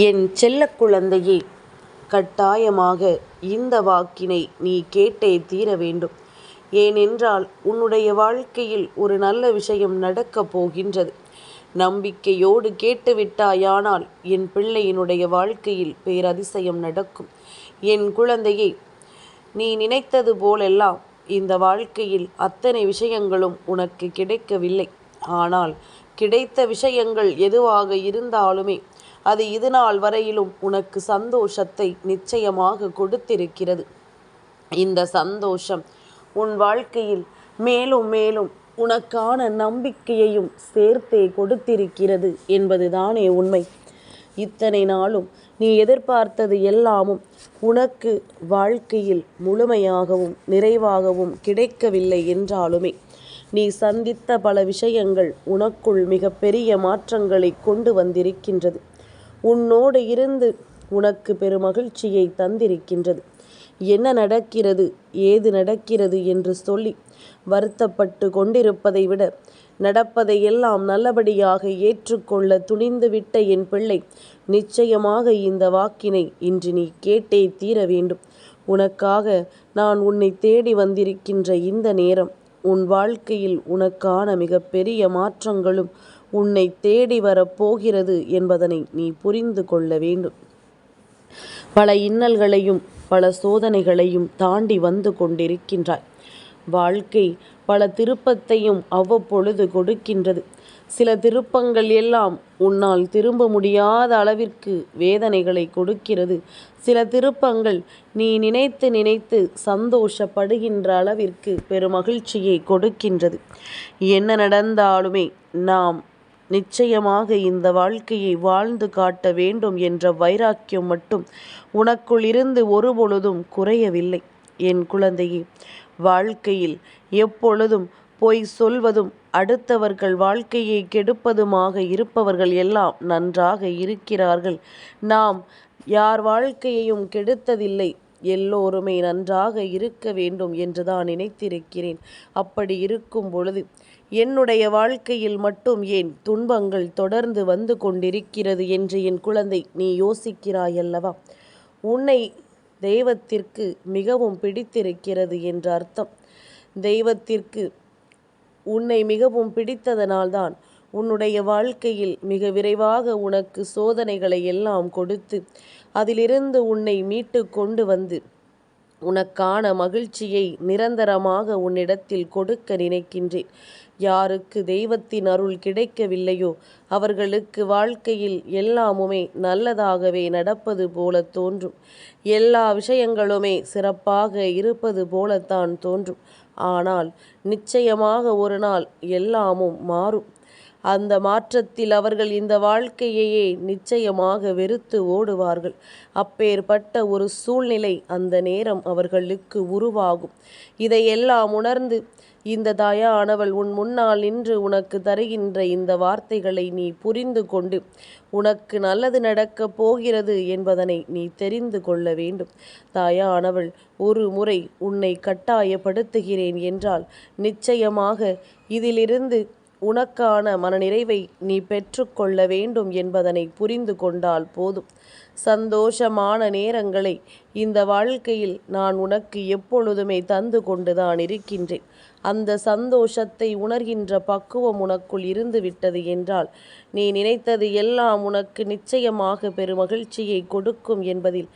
என் செல்ல குழந்தையே கட்டாயமாக இந்த வாக்கினை நீ கேட்டே தீர வேண்டும். ஏனென்றால் உன்னுடைய வாழ்க்கையில் ஒரு நல்ல விஷயம் நடக்கப் போகின்றது. நம்பிக்கையோடு கேட்டுவிட்டாயானால் என் பிள்ளையினுடைய வாழ்க்கையில் பேரதிசயம் நடக்கும். என் குழந்தையே நீ நினைத்தது போலெல்லாம் இந்த வாழ்க்கையில் அத்தனை விஷயங்களும் உனக்கு கிடைக்கவில்லை. ஆனால் கிடைத்த விஷயங்கள் எதுவாக இருந்தாலுமே அது இதுநாள் வரையிலும் உனக்கு சந்தோஷத்தை நிச்சயமாக கொடுத்திருக்கிறது. இந்த சந்தோஷம் உன் வாழ்க்கையில் மேலும் மேலும் உனக்கான நம்பிக்கையையும் சேர்த்தே கொடுத்திருக்கிறது என்பதுதானே உண்மை. இத்தனை நாளும் நீ எதிர்பார்த்தது எல்லாமும் உனக்கு வாழ்க்கையில் முழுமையாகவும் நிறைவாகவும் கிடைக்கவில்லை என்றாலுமே நீ சந்தித்த பல விஷயங்கள் உனக்குள் மிகப்பெரிய பெரிய கொண்டு வந்திருக்கின்றது. உன்னோடு இருந்து உனக்கு பெருமகிழ்ச்சியை தந்திருக்கின்றது. என்ன நடக்கிறது ஏது நடக்கிறது என்று சொல்லி வருத்தப்பட்டு கொண்டிருப்பதை விட நடப்பதையெல்லாம் நல்லபடியாக ஏற்றுக்கொள்ள துணிந்துவிட்ட என் பிள்ளை நிச்சயமாக இந்த வாக்கினை இன்று நீ கேட்டே தீர வேண்டும். உனக்காக நான் உன்னை தேடி வந்திருக்கின்ற இந்த நேரம் உன் வாழ்க்கையில் உனக்கான மிகப்பெரிய மாற்றங்களும் உன்னை தேடி வரப் போகிறது என்பதனை நீ புரிந்து கொள்ள வேண்டும். பல இன்னல்களையும் பல சோதனைகளையும் தாண்டி வந்து கொண்டிருக்கின்றாய். வாழ்க்கை பல திருப்பத்தையும் அவ்வப்பொழுது கொடுக்கின்றது. சில திருப்பங்கள் எல்லாம் உன்னால் திரும்ப முடியாத அளவிற்கு வேதனைகளை கொடுக்கிறது. சில திருப்பங்கள் நீ நினைத்து நினைத்து சந்தோஷப்படுகின்ற அளவிற்கு பெருமகிழ்ச்சியை கொடுக்கின்றது. என்ன நடந்தாலுமே நாம் நிச்சயமாக இந்த வாழ்க்கையை வாழ்ந்து காட்ட வேண்டும் என்ற வைராக்கியம் மட்டும் உனக்குள் இருந்து ஒருபொழுதும் குறையவில்லை. என் குழந்தையே வாழ்க்கையில் எப்பொழுதும் பொய் சொல்வதும் அடுத்தவர்கள் வாழ்க்கையை கெடுப்பதுமாக இருப்பவர்கள் எல்லாம் நன்றாக இருக்கிறார்கள். நாம் யார் வாழ்க்கையையும் கெடுத்ததில்லை. எல்லோருமே நன்றாக இருக்க வேண்டும் என்றுதான் நினைத்திருக்கிறேன். அப்படி இருக்கும் பொழுது என்னுடைய வாழ்க்கையில் மட்டும் ஏன் துன்பங்கள் தொடர்ந்து வந்து கொண்டிருக்கிறது என்று என் குழந்தை நீ யோசிக்கிறாயல்லவா? உன்னை தெய்வத்திற்கு மிகவும் பிடித்திருக்கிறது என்ற அர்த்தம். தெய்வத்திற்கு உன்னை மிகவும் பிடித்ததனால்தான் உன்னுடைய வாழ்க்கையில் மிக விரைவாக உனக்கு சோதனைகளை எல்லாம் கொடுத்து அதிலிருந்து உன்னை மீட்டு கொண்டு வந்து உனக்கான மகிழ்ச்சியை நிரந்தரமாக உன்னிடத்தில் கொடுக்க நினைக்கின்றேன். யாருக்கு தெய்வத்தின் அருள் கிடைக்கவில்லையோ அவர்களுக்கு வாழ்க்கையில் எல்லாமுமே நல்லதாகவே நடப்பது போல தோன்றும். எல்லா விஷயங்களுமே சிறப்பாக இருப்பது போலத்தான் தோன்றும். ஆனால் நிச்சயமாக ஒரு நாள் எல்லாமும் மாறும். அந்த மாற்றத்தில் அவர்கள் இந்த வாழ்க்கையையே நிச்சயமாக வெறுத்து ஓடுவார்கள். அப்பேற்பட்ட ஒரு சூழ்நிலை அந்த நேரம் அவர்களுக்கு உருவாகும். இதையெல்லாம் உணர்ந்து இந்த தாயானவள் உன் முன்னால் நின்று உனக்கு தருகின்ற இந்த வார்த்தைகளை நீ புரிந்து கொண்டு உனக்கு நல்லது நடக்கப் போகிறது என்பதனை நீ தெரிந்து கொள்ள வேண்டும். தாயானவள் ஒரு முறை உன்னை கட்டாயப்படுத்துகிறேன் என்றால் நிச்சயமாக இதிலிருந்து உனக்கான மனநிறைவை நீ பெற்றுக்கொள்ள வேண்டும் என்பதனை புரிந்து கொண்டால் போதும். சந்தோஷமான நேரங்களை இந்த வாழ்க்கையில் நான் உனக்கு எப்பொழுதுமே தந்து கொண்டுதான் இருக்கின்றேன். அந்த சந்தோஷத்தை உணர்கின்ற பக்குவம் உனக்குள் இருந்துவிட்டது என்றால் நீ நினைத்தது எல்லாம் உனக்கு நிச்சயமாக பெருமகிழ்ச்சியை கொடுக்கும் என்பதில்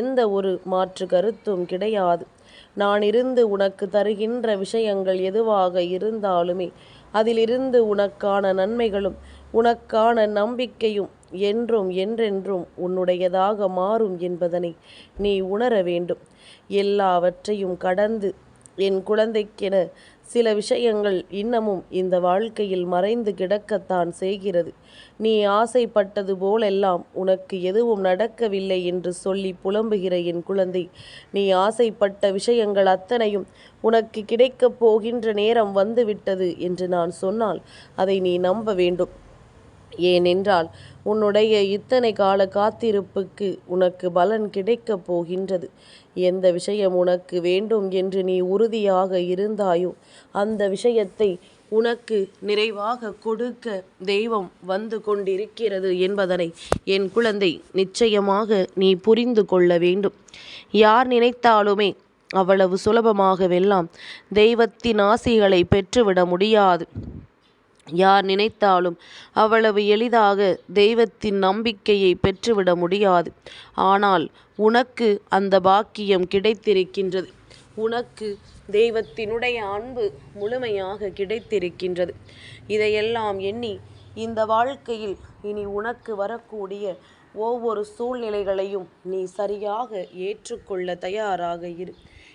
எந்த ஒரு மாற்று கருத்தும் கிடையாது. நான் இருந்து உனக்கு தருகின்ற விஷயங்கள் எதுவாக இருந்தாலுமே அதிலிருந்து உனக்கான நன்மைகளும் உனக்கான நம்பிக்கையும் என்றும் என்றென்றும் உன்னுடையதாக மாறும் என்பதனை நீ உணர வேண்டும். எல்லாவற்றையும் கடந்து என் குழந்தைக்கென சில விஷயங்கள் இன்னமும் இந்த வாழ்க்கையில் மறைந்து கிடக்கத்தான் செய்கிறது. நீ ஆசைப்பட்டது போலெல்லாம் உனக்கு எதுவும் நடக்கவில்லை என்று சொல்லி புலம்புகிற என் குழந்தை நீ ஆசைப்பட்ட விஷயங்கள் அத்தனையும் உனக்கு கிடைக்கப் போகின்ற நேரம் வந்துவிட்டது என்று நான் சொன்னால் அதை நீ நம்ப வேண்டும். ஏனென்றால் உன்னுடைய இத்தனை கால காத்திருப்புக்கு உனக்கு பலன் கிடைக்கப் போகின்றது. எந்த விஷயம் உனக்கு வேண்டும் என்று நீ உறுதியாக இருந்தாயோ அந்த விஷயத்தை உனக்கு நிறைவாக கொடுக்க தெய்வம் வந்து கொண்டிருக்கிறது என்பதனை என் குழந்தை நிச்சயமாக நீ புரிந்து கொள்ள வேண்டும் யார் நினைத்தாலுமே அவ்வளவு சுலபமாகவெல்லாம் தெய்வத்தின் ஆசிகளை பெற்றுவிட முடியாது யார் நினைத்தாலும் அவ்வளவு எளிதாக தெய்வத்தின் நம்பிக்கையை பெற்றுவிட முடியாது. ஆனால் உனக்கு அந்த பாக்கியம் கிடைத்திருக்கின்றது. உனக்கு தெய்வத்தினுடைய அன்பு முழுமையாக கிடைத்திருக்கின்றது. இதையெல்லாம் எண்ணி இந்த வாழ்க்கையில் இனி உனக்கு வரக்கூடிய ஒவ்வொரு சூழ்நிலைகளையும் நீ சரியாக ஏற்றுக்கொள்ள தயாராக இரு.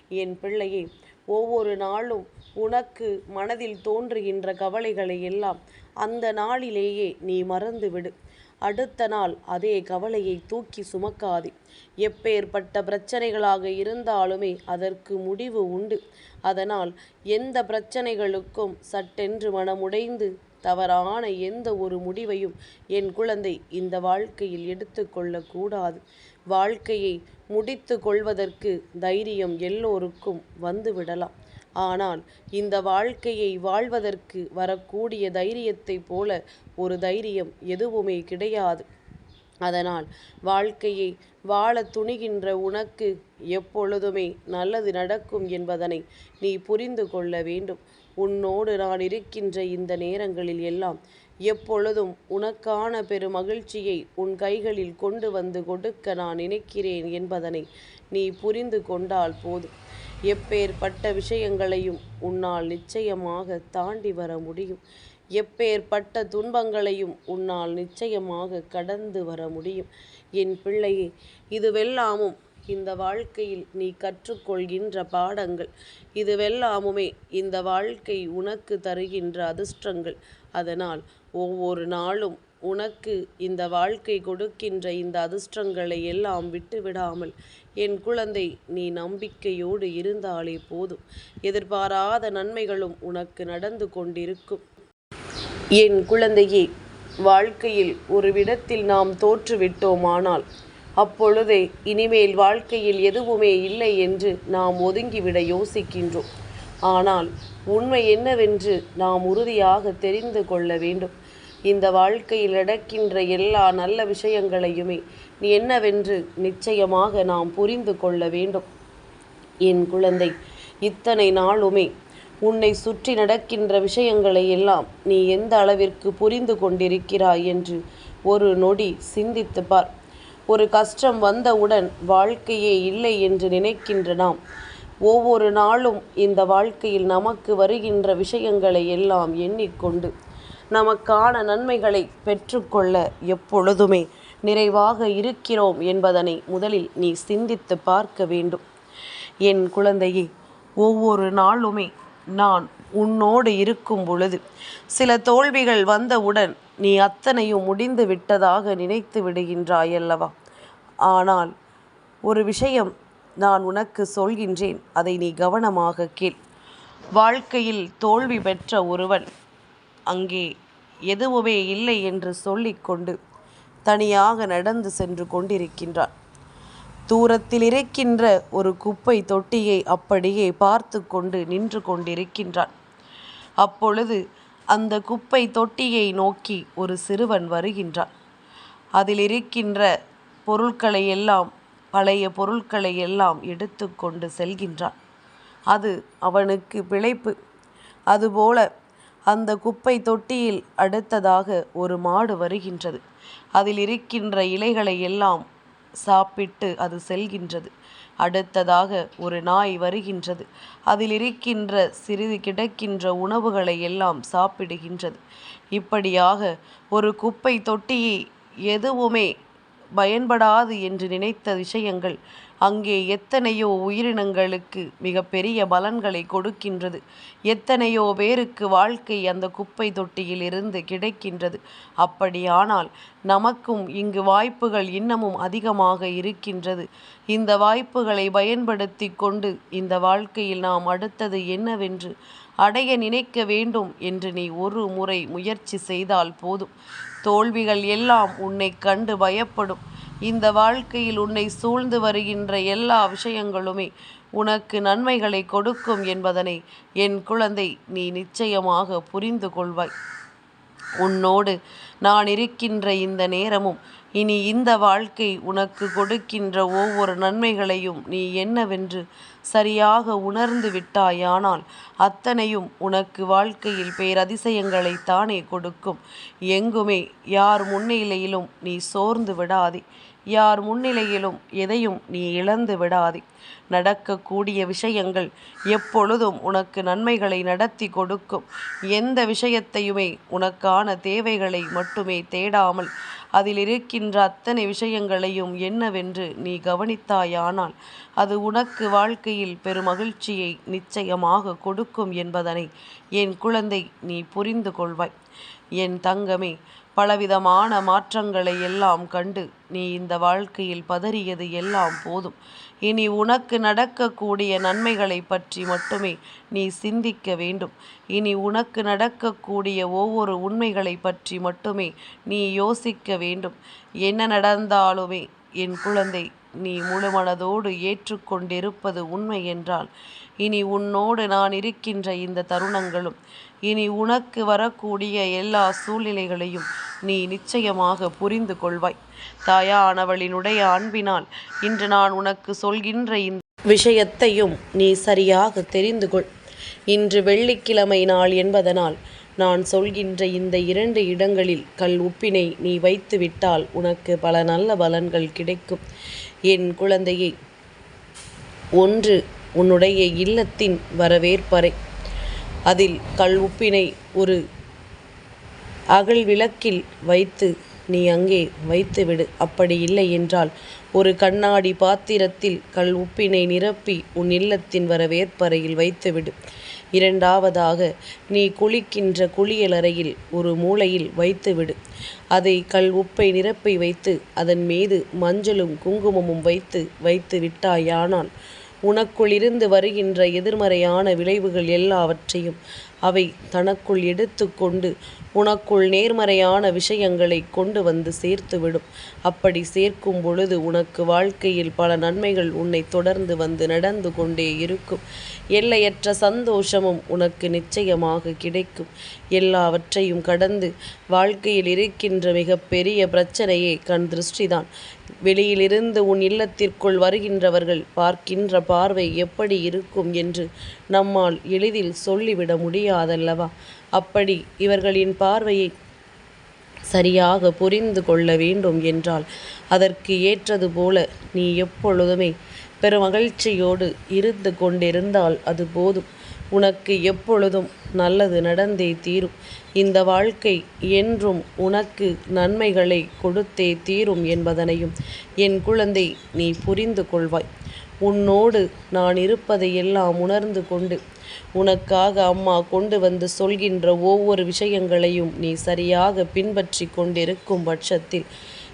என் பிள்ளையே ஒவ்வொரு நாளும் உனக்கு மனதில் தோன்றுகின்ற கவலைகளை எல்லாம் அந்த நாளிலேயே நீ மறந்துவிடு. அடுத்த நாள் அதே கவலையை தூக்கி சுமக்காதே. எப்பேற்பட்ட பிரச்சனைகளாக இருந்தாலுமே அதற்கு முடிவு உண்டு. அதனால் எந்த பிரச்சனைகளுக்கும் சட்டென்று மனமுடைந்து தவறான எந்த ஒரு முடிவையும் என் குழந்தை இந்த வாழ்க்கையில் எடுத்துக்கொள்ளக்கூடாது வாழ்க்கையை முடித்து கொள்வதற்கு தைரியம் எல்லோருக்கும் வந்துவிடலாம் ஆனால் இந்த வாழ்க்கையை வாழ்வதற்கு வரக்கூடிய தைரியத்தைப் போல ஒரு தைரியம் எதுவுமே கிடையாது. அதனால் வாழ்க்கையை வாழ துணிகின்ற உனக்கு எப்பொழுதுமே நல்லது நடக்கும் என்பதனை நீ புரிந்து கொள்ள வேண்டும். உன்னோடு நான் இருக்கின்ற இந்த நேரங்களில் எல்லாம் எப்பொழுதும் உனக்கான பெரு மகிழ்ச்சியை உன் கைகளில் கொண்டு வந்து கொடுக்க நான் நினைக்கிறேன் என்பதனை நீ புரிந்து கொண்டால் போதும். எப்பேற்பட்ட விஷயங்களையும் உன்னால் நிச்சயமாக தாண்டி வர முடியும். எப்பேற்பட்ட துன்பங்களையும் உன்னால் நிச்சயமாக கடந்து வர முடியும். என் பிள்ளையே இதுவெல்லாமும் இந்த வாழ்க்கையில் நீ கற்றுக்கொள்கின்ற பாடங்கள். இதுவெல்லாமுமே இந்த வாழ்க்கை உனக்கு தருகின்ற அதிர்ஷ்டங்கள். அதனால் ஒவ்வொரு நாளும் உனக்கு இந்த வாழ்க்கை கொடுக்கின்ற இந்த அதிர்ஷ்டங்களை எல்லாம் விட்டு விடாமல் என் குழந்தை நீ நம்பிக்கையோடு இருந்தாலே போதும். எதிர்பாராத நன்மைகளும் உனக்கு நடந்து கொண்டிருக்கும். என் குழந்தையே வாழ்க்கையில் ஒரு விடத்தில் நாம் தோற்றுவிட்டோமானால் அப்பொழுதே இனிமேல் வாழ்க்கையில் எதுவுமே இல்லை என்று நாம் ஒதுங்கிவிட யோசிக்கின்றோம். ஆனால் உண்மை என்னவென்று நாம் உறுதியாக தெரிந்து கொள்ள வேண்டும். இந்த வாழ்க்கையில் நடக்கின்ற எல்லா நல்ல விஷயங்களையுமே நீ என்னவென்று நிச்சயமாக நாம் புரிந்து கொள்ள வேண்டும். என் குழந்தை இத்தனை நாளுமே உன்னை சுற்றி நடக்கின்ற விஷயங்களை எல்லாம் நீ எந்த அளவிற்கு புரிந்து கொண்டிருக்கிறாய் என்று ஒரு நொடி சிந்தித்து பார். ஒரு கஷ்டம் வந்தவுடன் வாழ்க்கையே இல்லை என்று நினைக்கின்ற நாம் ஒவ்வொரு நாளும் இந்த வாழ்க்கையில் நமக்கு வருகின்ற விஷயங்களை எல்லாம் எண்ணிக்கொண்டு நமக்கான நன்மைகளை பெற்றுக்கொள்ள எப்பொழுதுமே நிறைவாக இருக்கிறோம் என்பதனை முதலில் நீ சிந்தித்து பார்க்க வேண்டும். என் குழந்தையே ஒவ்வொரு நாளுமே நான் உன்னோடு இருக்கும் பொழுது சில தோல்விகள் வந்தவுடன் நீ அத்தனையும் முடிந்து விட்டதாக நினைத்து விடுகின்றாயல்லவா? ஆனால் ஒரு விஷயம் நான் உனக்கு சொல்கின்றேன் அதை நீ கவனமாக கேள். வாழ்க்கையில் தோல்வி பெற்ற ஒருவன் அங்கே எதுவுமே இல்லை என்று சொல்லிக்கொண்டு தனியாக நடந்து சென்று கொண்டிருக்கின்றான். தூரத்தில் இருக்கின்ற ஒரு குப்பை தொட்டியை அப்படியே பார்த்து கொண்டு நின்று கொண்டிருக்கின்றான். அப்பொழுது அந்த குப்பை தொட்டியை நோக்கி ஒரு சிறுவன் வருகின்றான். அதில் இருக்கின்ற பொருட்களை எல்லாம் பழைய பொருட்களை எல்லாம் எடுத்து கொண்டு செல்கின்றான். அது அவனுக்கு பிழைப்பு. அதுபோல அந்த குப்பை தொட்டியில் அடுத்ததாக ஒரு மாடு வருகின்றது. அதில் இருக்கின்ற இலைகளை எல்லாம் சாப்பிட்டு அது செல்கின்றது. அடுத்ததாக ஒரு நாய் வருகின்றது. அதில் இருக்கின்ற சிறிது கிடக்கின்ற உணவுகளை எல்லாம் சாப்பிடுகின்றது. இப்படியாக ஒரு குப்பை தொட்டியை எதுவுமே பயன்படாது என்று நினைத்த விஷயங்கள் அங்கே எத்தனையோ உயிரினங்களுக்கு மிகப்பெரிய பலன்களை கொடுக்கின்றது. எத்தனையோ பேருக்கு வாழ்க்கை அந்த குப்பை தொட்டியில் இருந்து கிடைக்கின்றது. அப்படியானால் நமக்கும் இங்கு வாய்ப்புகள் இன்னமும் அதிகமாக இருக்கின்றது. இந்த வாய்ப்புகளை பயன்படுத்தி கொண்டு இந்த வாழ்க்கையில் நாம் அடுத்தது என்னவென்று அடைய நினைக்க வேண்டும் என்று நீ ஒரு முறை முயற்சி செய்தால் போதும். தோல்விகள் எல்லாம் உன்னை கண்டு பயப்படும். இந்த வாழ்க்கையில் உன்னை சூழ்ந்து வருகின்ற எல்லா விஷயங்களுமே உனக்கு நன்மைகளை கொடுக்கும் என்பதனை என் குழந்தை நீ நிச்சயமாக புரிந்து கொள்வாய். உன்னோடு நான் இருக்கின்ற இந்த நேரமும் இனி இந்த வாழ்க்கை உனக்கு கொடுக்கின்ற ஒவ்வொரு நன்மைகளையும் நீ என்னவென்று சரியாக உணர்ந்து விட்டாயானால் அத்தனையும் உனக்கு வாழ்க்கையில் பேரதிசயங்களை தானே கொடுக்கும். எங்குமே யார் முன்னிலையிலும் நீ சோர்ந்து விடாதே. யார் முன்னிலையிலும் எதையும் நீ இழந்து விடாதே. நடக்கக்கூடிய விஷயங்கள் எப்பொழுதும் உனக்கு நன்மைகளை நடத்தி கொடுக்கும். எந்த விஷயத்தையுமே உனக்கான தேவைகளை மட்டுமே தேடாமல் அதில் இருக்கின்ற அத்தனை விஷயங்களையும் என்னவென்று நீ கவனித்தாயானால் அது உனக்கு வாழ்க்கையில் பெருமகிழ்ச்சியை நிச்சயமாக கொடுக்கும் என்பதனை என் குழந்தை நீ புரிந்து கொள்வாய். என் தங்கமே பலவிதமான மாற்றங்களை எல்லாம் கண்டு நீ இந்த வாழ்க்கையில் பதறியது எல்லாம் போதும். இனி உனக்கு நடக்கக்கூடிய நன்மைகளை பற்றி மட்டுமே நீ சிந்திக்க வேண்டும். இனி உனக்கு நடக்கக்கூடிய ஒவ்வொரு உண்மைகளை பற்றி மட்டுமே நீ யோசிக்க வேண்டும். என்ன நடந்தாலுமே என் குழந்தை நீ முழுமனதோடு ஏற்றுக்கொண்டிருப்பது உண்மை என்றால் இனி உன்னோடு நான் இருக்கின்ற இந்த தருணங்களும் இனி உனக்கு வரக்கூடிய எல்லா சூழ்நிலைகளையும் நீ நிச்சயமாக புரிந்து கொள்வாய். தாயானவளினுடைய அன்பினால் இன்று நான் உனக்கு சொல்கின்ற இந்த விஷயத்தையும் நீ சரியாக தெரிந்து கொள். இன்று வெள்ளிக்கிழமை நாள் என்பதனால் நான் சொல்கின்ற இந்த இரண்டு இடங்களில் கல் உப்பினை நீ வைத்துவிட்டால் உனக்கு பல நல்ல பலன்கள் கிடைக்கும். என் குழந்தையை ஒன்று உன்னுடைய இல்லத்தின் வரவேற்பறை. அதில் கல் உப்பினை ஒரு அகல் விளக்கில் வைத்து நீ அங்கே வைத்துவிடு. அப்படி இல்லை என்றால் ஒரு கண்ணாடி பாத்திரத்தில் கல் உப்பினை நிரப்பி உன் இல்லத்தின் வரவேற்பறையில் வைத்துவிடு. இரண்டாவதாக நீ குளிக்கின்ற குளியலறையில் ஒரு மூலையில் வைத்துவிடு. அதை கல் உப்பை நிரப்பி வைத்து அதன் மீது மஞ்சளும் குங்குமமும் வைத்து வைத்து விட்டாயானால் உனக்குள்ளிருந்து வருகின்ற எதிர்மறையான விளைவுகள் எல்லாவற்றையும் அவை தனக்குள் எடுத்து கொண்டு உனக்குள் நேர்மறையான விஷயங்களை கொண்டு வந்து சேர்த்துவிடும். அப்படி சேர்க்கும் பொழுது உனக்கு வாழ்க்கையில் பல நன்மைகள் உன்னை தொடர்ந்து வந்து நடந்து கொண்டே இருக்கும். எல்லையற்ற சந்தோஷமும் உனக்கு நிச்சயமாக கிடைக்கும். எல்லாவற்றையும் கடந்து வாழ்க்கையில் இருக்கின்ற மிகப்பெரிய பிரச்சனையே கண் திருஷ்டிதான். வெளியிலிருந்து உன் இல்லத்திற்குள் வருகின்றவர்கள் பார்க்கின்ற பார்வை எப்படி இருக்கும் என்று நம்மால் எளிதில் சொல்லிவிட முடியாது. முடியாதல்லவா? அப்படி இவர்களின் பார்வையை சரியாக புரிந்து கொள்ள வேண்டும் என்றால் அதற்கு ஏற்றது போல நீ எப்பொழுதுமே பெருமகிழ்ச்சியோடு இருந்து கொண்டிருந்தால் அது போதும். உனக்கு எப்பொழுதும் நல்லது நடந்தே தீரும். இந்த வாழ்க்கை என்றும் உனக்கு நன்மைகளை கொடுத்தே தீரும் என்பதனையும் என் குழந்தை நீ புரிந்து கொள்வாய். உன்னோடு நான் இருப்பதையெல்லாம் உணர்ந்து கொண்டு உனக்காக அம்மா கொண்டு வந்து சொல்கின்ற ஒவ்வொரு விஷயங்களையும் நீ சரியாக பின்பற்றி கொண்டிருக்கும் பட்சத்தில்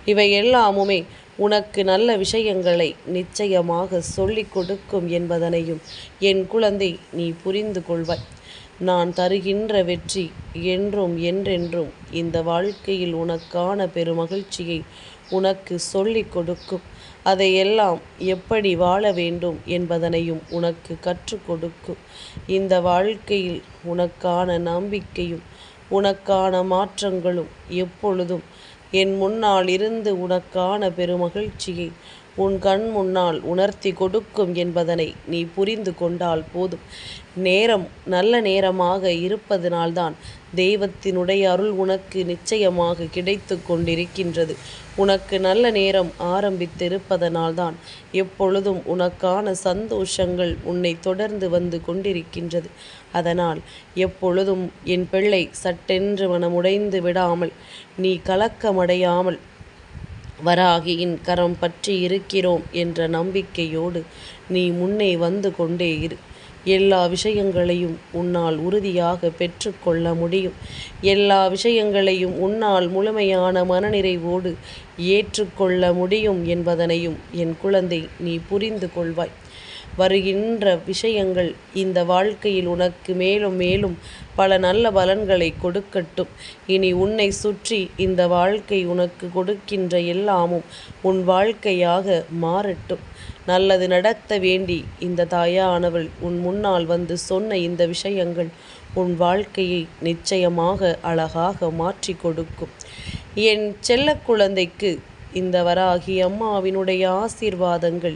இவை எல்லாமுமே உனக்கு நல்ல விஷயங்களை நிச்சயமாக சொல்லிக் கொடுக்கும் என்பதனையும் என் குழந்தை நீ புரிந்து கொள்வாய். நான் தருகின்ற வெற்றி என்றும் என்றென்றும் இந்த வாழ்க்கையில் உனக்கான பெருமகிழ்ச்சியை உனக்கு சொல்லிக் கொடுக்கும். அதையெல்லாம் எப்படி வாழ வேண்டும் என்பதனையும் உனக்கு கற்றுக் கொடுக்கும் இந்த வாழ்க்கையில் உனக்கான நம்பிக்கையும் உனக்கான மாற்றங்களும் எப்பொழுதும் என் முன்னால் இருந்து உனக்கான பெருமகிழ்ச்சியை உன் கண் முன்னால் உணர்த்தி கொடுக்கும் என்பதனை நீ புரிந்து கொண்டால் போதும். நேரம் நல்ல நேரமாக இருப்பதனால்தான் தெய்வத்தினுடைய அருள் உனக்கு நிச்சயமாக கிடைத்து கொண்டிருக்கின்றது. உனக்கு நல்ல நேரம் ஆரம்பித்திருப்பதனால்தான் எப்பொழுதும் உனக்கான சந்தோஷங்கள் உன்னை தொடர்ந்து வந்து கொண்டிருக்கின்றது. அதனால் எப்பொழுதும் என் பிள்ளை சட்டென்று மனமுடைந்து விடாமல் நீ கலக்கமடையாமல் வராகியின் கரம் பற்றி இருக்கிறோம் என்ற நம்பிக்கையோடு நீ முன்னே வந்து கொண்டே இரு. எல்லா விஷயங்களையும் உன்னால் உறுதியாக பெற்றுக்கொள்ள முடியும். எல்லா விஷயங்களையும் உன்னால் முழுமையான மனநிறைவோடு ஏற்றுக்கொள்ள முடியும் என்பதனையும் என் குழந்தை நீ புரிந்து கொள்வாய். வருகின்ற விஷயங்கள் இந்த வாழ்க்கையில் உனக்கு மேலும் மேலும் பல நல்ல பலன்களை கொடுக்கட்டும். இனி உன்னை சுற்றி இந்த வாழ்க்கை உனக்கு கொடுக்கின்ற எல்லாமும் உன் வாழ்க்கையாக மாறட்டும். நல்லது நடத்த வேண்டி இந்த தாயானவள் உன் முன்னால் வந்து சொன்ன இந்த விஷயங்கள் உன் வாழ்க்கையை நிச்சயமாக அழகாக மாற்றி கொடுக்கும். என் செல்ல குழந்தைக்கு இந்த வராகி அம்மாவினுடைய ஆசீர்வாதங்கள்